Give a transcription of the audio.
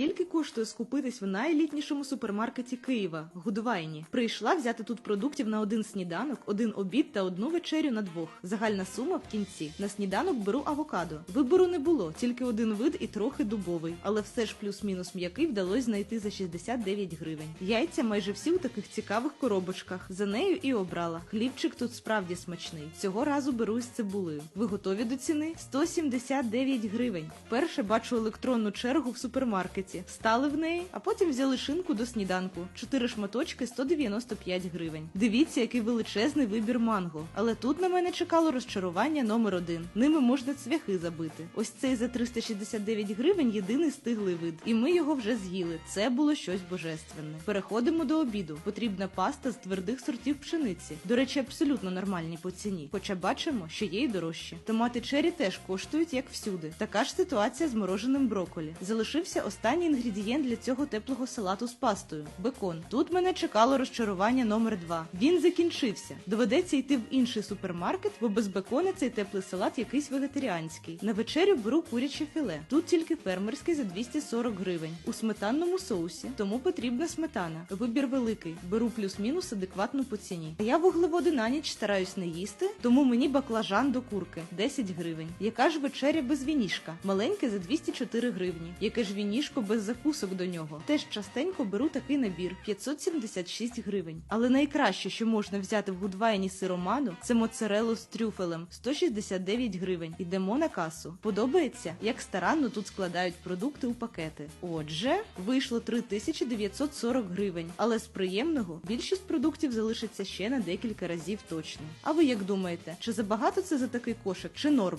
Скільки коштує скупитись в найелітнішому супермаркеті Києва Гудвайні? Прийшла взяти тут продуктів на один сніданок, один обід та одну вечерю на двох. Загальна сума в кінці. На сніданок беру авокадо. Вибору не було, тільки один вид і трохи дубовий, але все ж плюс-мінус м'який вдалося знайти за 69 гривень. Яйця майже всі у таких цікавих коробочках. За нею і обрала. Хлібчик тут справді смачний. Цього разу беру із цибулею. Ви готові до ціни? 179 гривень. Вперше бачу електронну чергу в супермаркеті. Стали в неї, а потім взяли шинку до сніданку. Чотири шматочки 195 гривень. Дивіться, який величезний вибір манго. Але тут на мене чекало розчарування номер один. Ними можна цвяхи забити. Ось цей за 369 гривень єдиний стиглий вид. І ми його вже з'їли. Це було щось божественне. Переходимо до обіду. Потрібна паста з твердих сортів пшениці. До речі, абсолютно нормальні по ціні. Хоча бачимо, що є й дорожчі. Томати чері теж коштують як всюди. Така ж ситуація з мороженим броколі. Залишився останній інгредієнт для цього теплого салату з пастою бекон. Тут мене чекало розчарування номер 2 Він закінчився. Доведеться йти в інший супермаркет, бо без бекона цей теплий салат якийсь вегетаріанський. На вечерю беру куряче філе. Тут тільки фермерський за 240 гривень. У сметанному соусі, тому потрібна сметана. Вибір великий. Беру плюс-мінус адекватну по ціні. А я вуглеводи на ніч стараюсь не їсти, тому мені баклажан до курки 10 гривень. Яка ж вечеря без вінішка? Маленьке за 204 гривні. Яке ж вінішко без закусок до нього? Теж частенько беру такий набір 576 гривень. Але найкраще, що можна взяти в Гудвайні сироману, це моцарелу з трюфелем 169 гривень. Ідемо на касу. Подобається, як старанно тут складають продукти у пакети. Отже, вийшло 3940 гривень. Але з приємного більшість продуктів залишиться ще на декілька разів точно. А ви як думаєте, чи забагато це за такий кошик, чи норм?